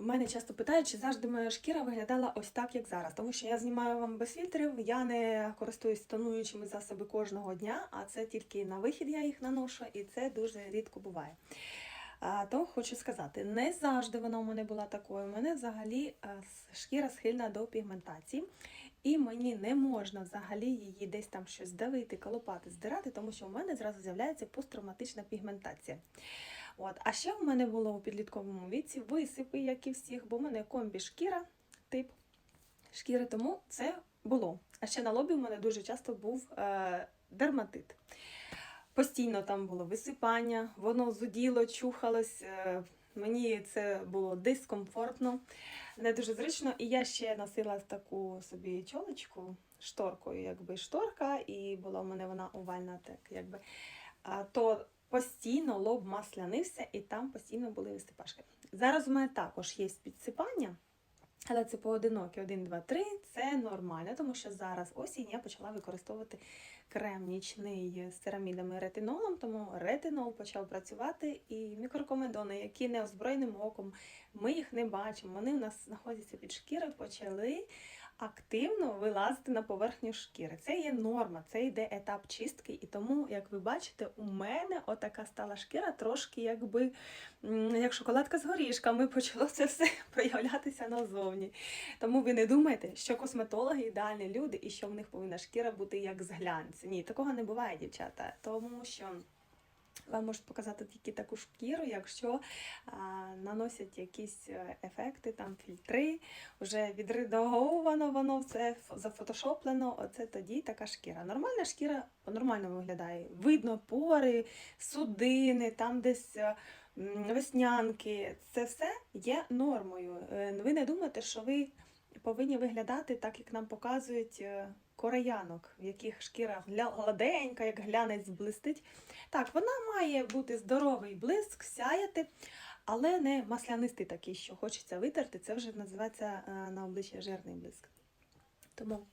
В мене часто питають, чи завжди моя шкіра виглядала ось так, як зараз. Тому що я знімаю вам без фільтрів, я не користуюсь тонуючими засоби кожного дня, а це тільки на вихід я їх наношу, і це дуже рідко буває. Тому хочу сказати, не завжди вона у мене була такою. У мене взагалі шкіра схильна до пігментації, і мені не можна взагалі її десь там щось давити, колопати, здирати, тому що у мене зразу з'являється посттравматична пігментація. От. А ще в мене було у підлітковому віці висипи, як і всіх, бо в мене комбі шкіра, тип шкіри, тому це було. А ще на лобі в мене дуже часто був е, дерматит. Постійно там було висипання, воно зуділо, чухалось. Е, мені це було дискомфортно, не дуже зручно. І я ще носила таку собі чолочку шторкою, якби шторка, і була в мене вона овальна, так якби. А, то постійно лоб маслянився, і там постійно були висипашки. Зараз у мене також є підсипання. Але це поодинокі 1, 2, 3, це нормально, тому що зараз осінь я почала використовувати крем нічний з церамідами ретинолом, тому ретинол почав працювати і мікрокомедони, які неозброєним оком, ми їх не бачимо, вони у нас знаходяться під шкірою, почали активно вилазити на поверхню шкіри. Це є норма, це йде етап чистки, і тому, як ви бачите, у мене отака стала шкіра трошки якби як шоколадка з горішками, почало це все проявлятися назовні. Тому ви не думайте, що косметологи ідеальні люди і що в них повинна шкіра бути як з глянцю. Ні, такого не буває, дівчата. Тому що вам можуть показати тільки таку шкіру, якщо а, наносять якісь е, ефекти, там фільтри, вже відредаговано воно все зафотошоплено. Оце тоді така шкіра. Нормальна шкіра по-нормальному виглядає. Видно пори, судини, там десь. е, Веснянки, це все є нормою. Е, Ви не думайте, що ви повинні виглядати так, як нам показують е, кореянок, в яких шкіра гладенька, як глянець блистить. Так, вона має бути здоровий блиск, сяяти, але не маслянистий такий, що хочеться витерти. Це вже називається е, на обличчя жирний блиск. Тому